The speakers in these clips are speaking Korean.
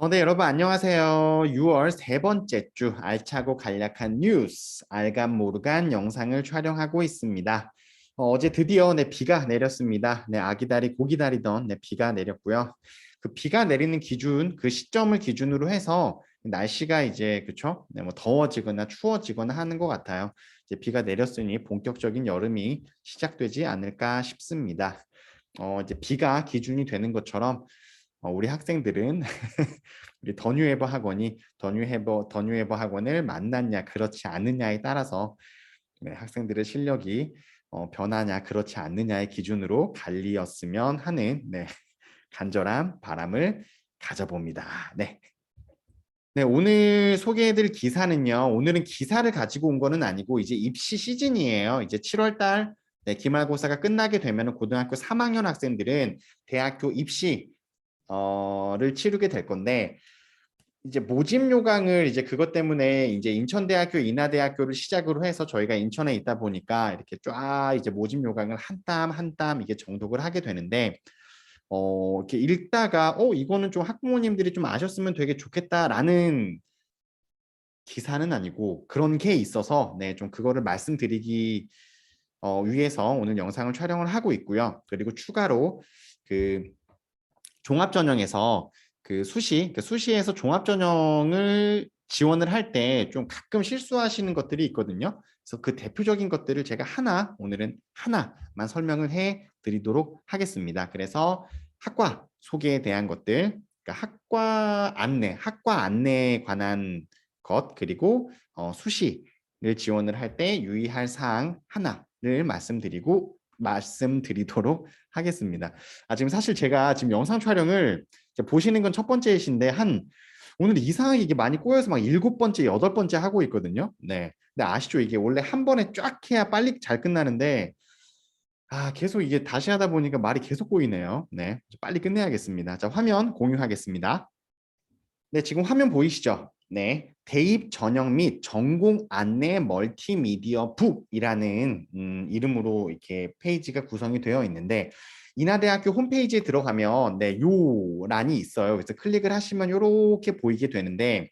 어, 네, 여러분 안녕하세요. 6월 세 번째 주 알차고 간략한 뉴스 알간 모르간 영상을 촬영하고 있습니다. 어, 제 드디어 네, 비가 내렸습니다. 네, 아기다리 고기다리던 네, 비가 내렸고요. 그 비가 내리는 기준, 그 시점을 기준으로 해서 날씨가 이제 그쵸? 네, 뭐 더워지거나 추워지거나 하는 것 같아요. 이제 비가 내렸으니 본격적인 여름이 시작되지 않을까 싶습니다. 어, 이제 비가 기준이 되는 것처럼 어, 우리 학생들은 우리 더뉴에버 학원이 더뉴에버 더뉴에버 학원을 만났냐 그렇지 않느냐에 따라서 네, 학생들의 실력이 어, 변하냐 그렇지 않느냐의 기준으로 갈리었으면 하는 네, 간절한 바람을 가져봅니다. 네. 네, 오늘 소개해드릴 기사는요. 오늘은 기사를 가지고 온 거는 아니고 이제 입시 시즌이에요. 이제 7월 달 네, 기말고사가 끝나게 되면 고등학교 3학년 학생들은 대학교 입시 어를 치르게 될 건데 이제 모집 요강을 이제 그것 때문에 이제 인천대학교 인하대학교를 시작으로 해서 저희가 인천에 있다 보니까 이렇게 쫙 이제 모집 요강을 한 땀 한 땀 이게 정독을 하게 되는데 어 이렇게 읽다가 어 이거는 좀 학부모님들이 좀 아셨으면 되게 좋겠다라는 기사는 아니고 그런 게 있어서 네 좀 그거를 말씀드리기 어, 위해서 오늘 영상을 촬영을 하고 있고요. 그리고 추가로 그 종합 전형에서 그 수시, 그 수시에서 종합 전형을 지원을 할 때 좀 가끔 실수하시는 것들이 있거든요. 그래서 그 대표적인 것들을 제가 하나, 오늘은 하나만 설명을 해 드리도록 하겠습니다. 그래서 학과 소개에 대한 것들, 그러니까 학과 안내, 학과 안내에 관한 것, 그리고 어, 수시를 지원을 할 때 유의할 사항 하나를 말씀드리고 말씀드리도록 하겠습니다. 아 지금 사실 제가 지금 영상 촬영을 보시는 건 첫 번째이신데 한 오늘 이상하게 이게 많이 꼬여서 막 일곱 번째, 여덟 번째 하고 있거든요. 네. 근데 아시죠? 이게 원래 한 번에 쫙 해야 빨리 잘 끝나는데 아 계속 이게 다시 하다 보니까 말이 계속 꼬이네요. 네. 빨리 끝내야겠습니다. 자 화면 공유하겠습니다. 네, 지금 화면 보이시죠? 네, 대입 전형 및 전공 안내 멀티미디어 북이라는 음, 이름으로 이렇게 페이지가 구성이 되어 있는데 인하대학교 홈페이지에 들어가면 네, 요 란이 있어요. 그래서 클릭을 하시면 이렇게 보이게 되는데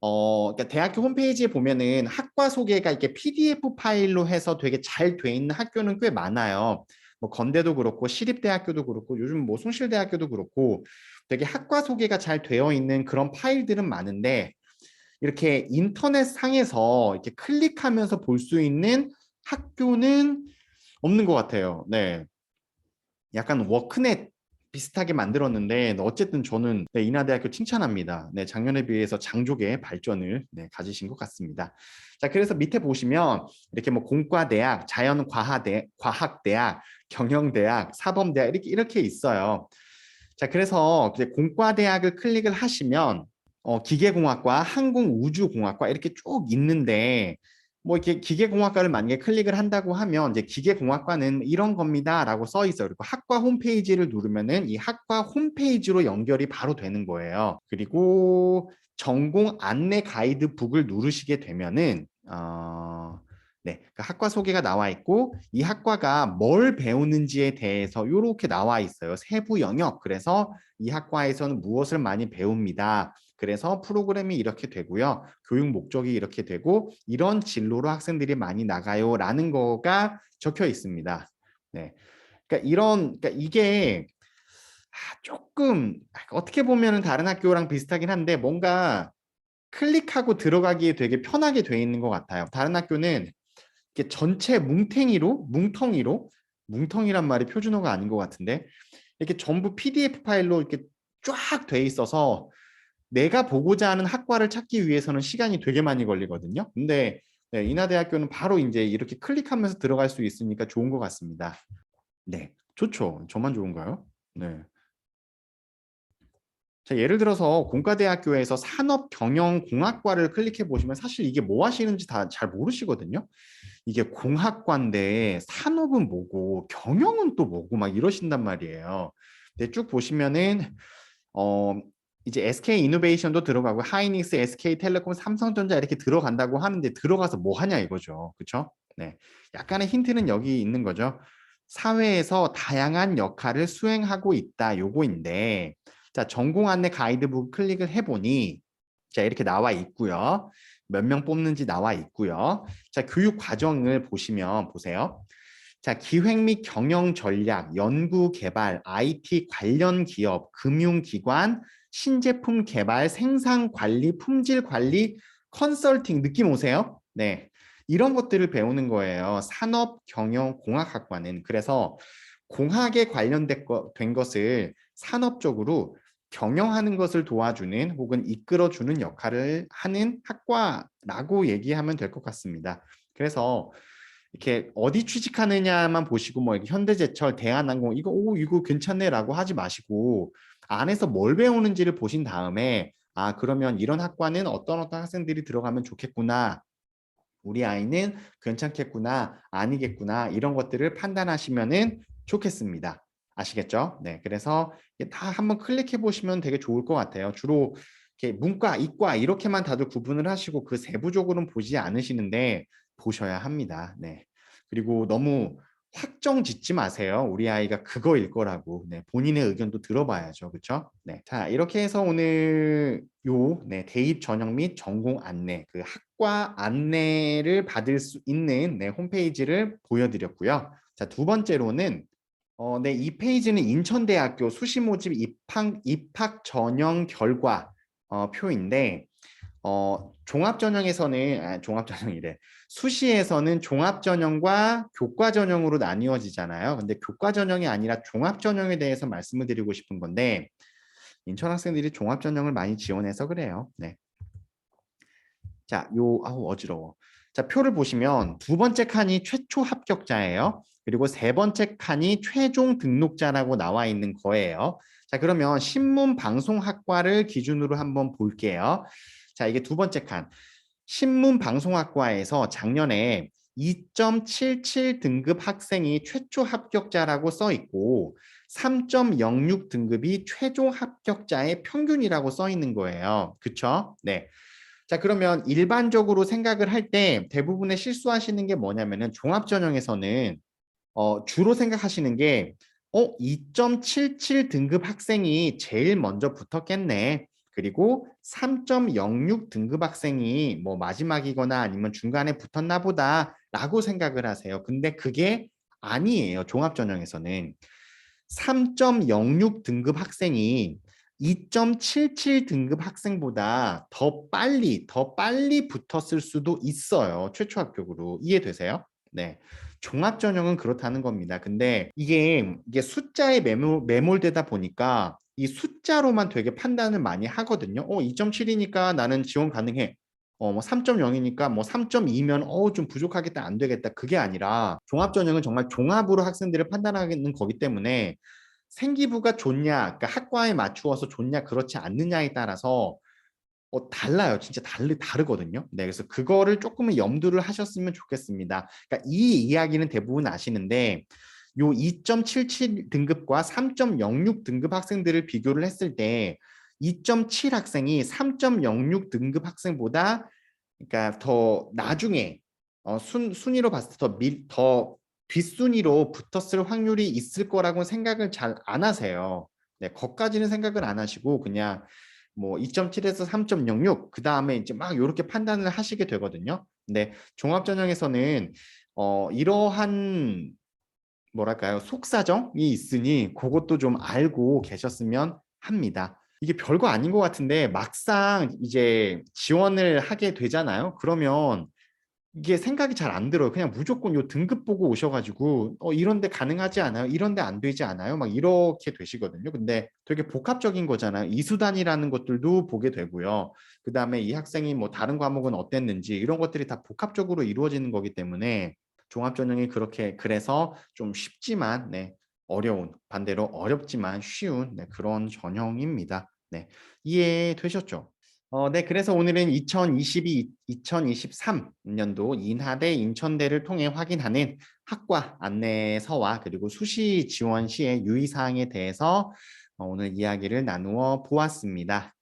어, 그러니까 대학교 홈페이지에 보면은 학과 소개가 이렇게 PDF 파일로 해서 되게 잘 돼 있는 학교는 꽤 많아요. 뭐 건대도 그렇고 시립대학교도 그렇고 요즘 뭐 숭실대학교도 그렇고 되게 학과 소개가 잘 되어 있는 그런 파일들은 많은데 이렇게 인터넷 상에서 이렇게 클릭하면서 볼 수 있는 학교는 없는 것 같아요. 네. 약간 워크넷 비슷하게 만들었는데 어쨌든 저는 네, 인하대학교 칭찬합니다. 네, 작년에 비해서 장족의 발전을 네, 가지신 것 같습니다. 자, 그래서 밑에 보시면 이렇게 뭐 공과대학, 자연과학대, 과학대학, 경영대학, 사범대학 이렇게 이렇게 있어요. 자, 그래서 이제 공과대학을 클릭을 하시면 어, 기계공학과, 항공우주공학과 이렇게 쭉 있는데 뭐 이렇게 기계공학과를 만약에 클릭을 한다고 하면 이제 기계공학과는 이런 겁니다라고 써 있어요. 그리고 학과 홈페이지를 누르면은 이 학과 홈페이지로 연결이 바로 되는 거예요. 그리고 전공 안내 가이드북을 누르시게 되면은 어, 네, 그러니까 학과 소개가 나와 있고 이 학과가 뭘 배우는지에 대해서 이렇게 나와 있어요. 세부 영역. 그래서 이 학과에서는 무엇을 많이 배웁니다. 그래서 프로그램이 이렇게 되고요. 교육 목적이 이렇게 되고 이런 진로로 학생들이 많이 나가요 라는 거가 적혀 있습니다. 네. 그러니까 이런 그러니까 이게 아, 조금 어떻게 보면은 다른 학교랑 비슷하긴 한데 뭔가 클릭하고 들어가기에 되게 편하게 돼 있는 것 같아요. 다른 학교는 이게 전체 뭉탱이로 뭉텅이로 뭉텅이란 말이 표준어가 아닌 것 같은데 이렇게 전부 PDF 파일로 이렇게 쫙 돼 있어서 내가 보고자 하는 학과를 찾기 위해서는 시간이 되게 많이 걸리거든요. 근데 네, 인하대학교는 바로 이제 이렇게 클릭하면서 들어갈 수 있으니까 좋은 것 같습니다. 네, 좋죠. 저만 좋은가요? 네. 자, 예를 들어서 공과대학교에서 산업경영공학과를 클릭해 보시면 사실 이게 뭐 하시는지 다 잘 모르시거든요. 이게 공학과인데 산업은 뭐고 경영은 또 뭐고 막 이러신단 말이에요. 근데 쭉 보시면은 어 이제 SK 이노베이션도 들어가고 하이닉스, SK 텔레콤, 삼성전자 이렇게 들어간다고 하는데 들어가서 뭐 하냐 이거죠. 그렇죠? 네. 약간의 힌트는 여기 있는 거죠. 사회에서 다양한 역할을 수행하고 있다 요거인데 자, 전공 안내 가이드북 클릭을 해보니 자, 이렇게 나와 있고요. 몇 명 뽑는지 나와 있고요. 자, 교육 과정을 보시면 보세요. 자, 기획 및 경영 전략, 연구 개발, IT 관련 기업, 금융기관, 신제품 개발, 생산 관리, 품질 관리, 컨설팅 느낌 오세요? 네. 이런 것들을 배우는 거예요. 산업 경영 공학학과는 그래서 공학에 관련된 것을 산업적으로 경영하는 것을 도와주는 혹은 이끌어주는 역할을 하는 학과라고 얘기하면 될 것 같습니다. 그래서 이렇게 어디 취직하느냐만 보시고 뭐 현대제철, 대한항공 이거 오 이거 괜찮네라고 하지 마시고 안에서 뭘 배우는지를 보신 다음에 아 그러면 이런 학과는 어떤 어떤 학생들이 들어가면 좋겠구나. 우리 아이는 괜찮겠구나, 아니겠구나 이런 것들을 판단하시면은 좋겠습니다. 아시겠죠? 네, 그래서 다 한번 클릭해 보시면 되게 좋을 것 같아요. 주로 이렇게 문과, 이과 이렇게만 다들 구분을 하시고 그 세부적으로는 보지 않으시는데 보셔야 합니다. 네. 그리고 너무 확정 짓지 마세요. 우리 아이가 그거일 거라고. 네, 본인의 의견도 들어봐야죠. 그렇죠? 네. 자, 이렇게 해서 오늘 요 네, 대입 전형 및 전공 안내, 그 학과 안내를 받을 수 있는 네, 홈페이지를 보여드렸고요. 자, 두 번째로는 어, 네, 이 페이지는 인천대학교 수시 모집 입학 입학 전형 결과 어, 표인데 어, 종합 전형에서는 아, 종합 전형이래. 수시에서는 종합 전형과 교과 전형으로 나뉘어지잖아요. 근데 교과 전형이 아니라 종합 전형에 대해서 말씀을 드리고 싶은 건데 인천 학생들이 종합 전형을 많이 지원해서 그래요. 네. 자, 요 아우 어지러워. 자, 표를 보시면 두 번째 칸이 최초 합격자예요. 그리고 세 번째 칸이 최종 등록자라고 나와 있는 거예요. 자, 그러면 신문 방송학과를 기준으로 한번 볼게요. 자, 이게 두 번째 칸. 신문 방송학과에서 작년에 2.77 등급 학생이 최초 합격자라고 써 있고 3.06 등급이 최종 합격자의 평균이라고 써 있는 거예요. 그쵸? 네. 자, 그러면 일반적으로 생각을 할 때 대부분의 실수하시는 게 뭐냐면은 종합 전형에서는 어, 주로 생각하시는 게 어, 2.77 등급 학생이 제일 먼저 붙었겠네. 그리고 3.06 등급 학생이 뭐 마지막이거나 아니면 중간에 붙었나 보다 라고 생각을 하세요. 근데 그게 아니에요. 종합 전형에서는 3.06 등급 학생이 2.77 등급 학생보다 더 빨리 더 빨리 붙었을 수도 있어요. 최초 합격으로 이해되세요? 네. 종합 전형은 그렇다는 겁니다. 근데 이게 이게 숫자에 매몰, 매몰되다 보니까 이 숫자로만 되게 판단을 많이 하거든요. 어, 2.7이니까 나는 지원 가능해. 어, 뭐 3.0이니까 뭐 3.2면 어, 좀 부족하겠다, 안 되겠다. 그게 아니라 종합 전형은 정말 종합으로 학생들을 판단하는 거기 때문에 생기부가 좋냐, 그러니까 학과에 맞추어서 좋냐, 그렇지 않느냐에 따라서 어, 달라요. 진짜 다르, 다르거든요. 네, 그래서 그거를 조금은 염두를 하셨으면 좋겠습니다. 그러니까 이 이야기는 대부분 아시는데 요 2.77 등급과 3.06 등급 학생들을 비교를 했을 때 2.7 학생이 3.06 등급 학생보다 그러니까 더 나중에 어, 순, 순위로 봤을 때 더 밀, 더 뒷순위로 붙었을 확률이 있을 거라고 생각을 잘 안 하세요. 네, 거까지는 생각을 안 하시고 그냥 뭐 2.7에서 3.06 그 다음에 이제 막 이렇게 판단을 하시게 되거든요. 근데 종합 전형에서는 어 이러한 뭐랄까요 속사정이 있으니 그것도 좀 알고 계셨으면 합니다. 이게 별거 아닌 것 같은데 막상 이제 지원을 하게 되잖아요. 그러면 이게 생각이 잘 안 들어요. 그냥 무조건 요 등급 보고 오셔가지고 어 이런데 가능하지 않아요? 이런데 안 되지 않아요? 막 이렇게 되시거든요. 근데 되게 복합적인 거잖아요. 이수단이라는 것들도 보게 되고요. 그 다음에 이 학생이 뭐 다른 과목은 어땠는지 이런 것들이 다 복합적으로 이루어지는 거기 때문에 종합전형이 그렇게 그래서 좀 쉽지만 네 어려운 반대로 어렵지만 쉬운 네, 그런 전형입니다. 네 이해되셨죠? 어, 네, 그래서 오늘은 2022, 2023년도 인하대 인천대를 통해 확인하는 학과 안내서와 그리고 수시 지원 시의 유의사항에 대해서 어, 오늘 이야기를 나누어 보았습니다.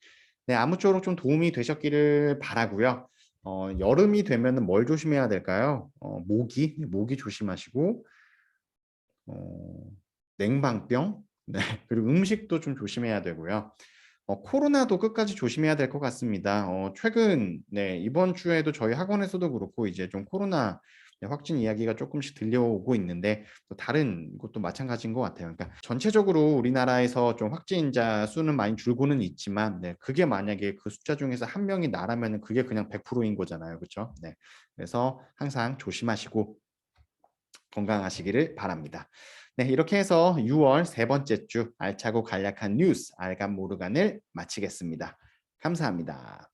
네, 아무쪼록 좀 도움이 되셨기를 바라고요. 어, 여름이 되면 뭘 조심해야 될까요? 어, 모기, 모기 조심하시고 어, 냉방병, 네. 그리고 음식도 좀 조심해야 되고요. 어, 코로나도 끝까지 조심해야 될 것 같습니다. 어, 최근 네, 이번 주에도 저희 학원에서도 그렇고 이제 좀 코로나 네, 확진 이야기가 조금씩 들려오고 있는데 또 다른 곳도 마찬가지인 것 같아요. 그러니까 전체적으로 우리나라에서 좀 확진자 수는 많이 줄고는 있지만 네, 그게 만약에 그 숫자 중에서 한 명이 나라면 그게 그냥 100%인 거잖아요. 그렇죠? 네. 그래서 항상 조심하시고 건강하시기를 바랍니다. 네, 이렇게 해서 6월 세 번째 주 알차고 간략한 뉴스 알간 모르간을 마치겠습니다. 감사합니다.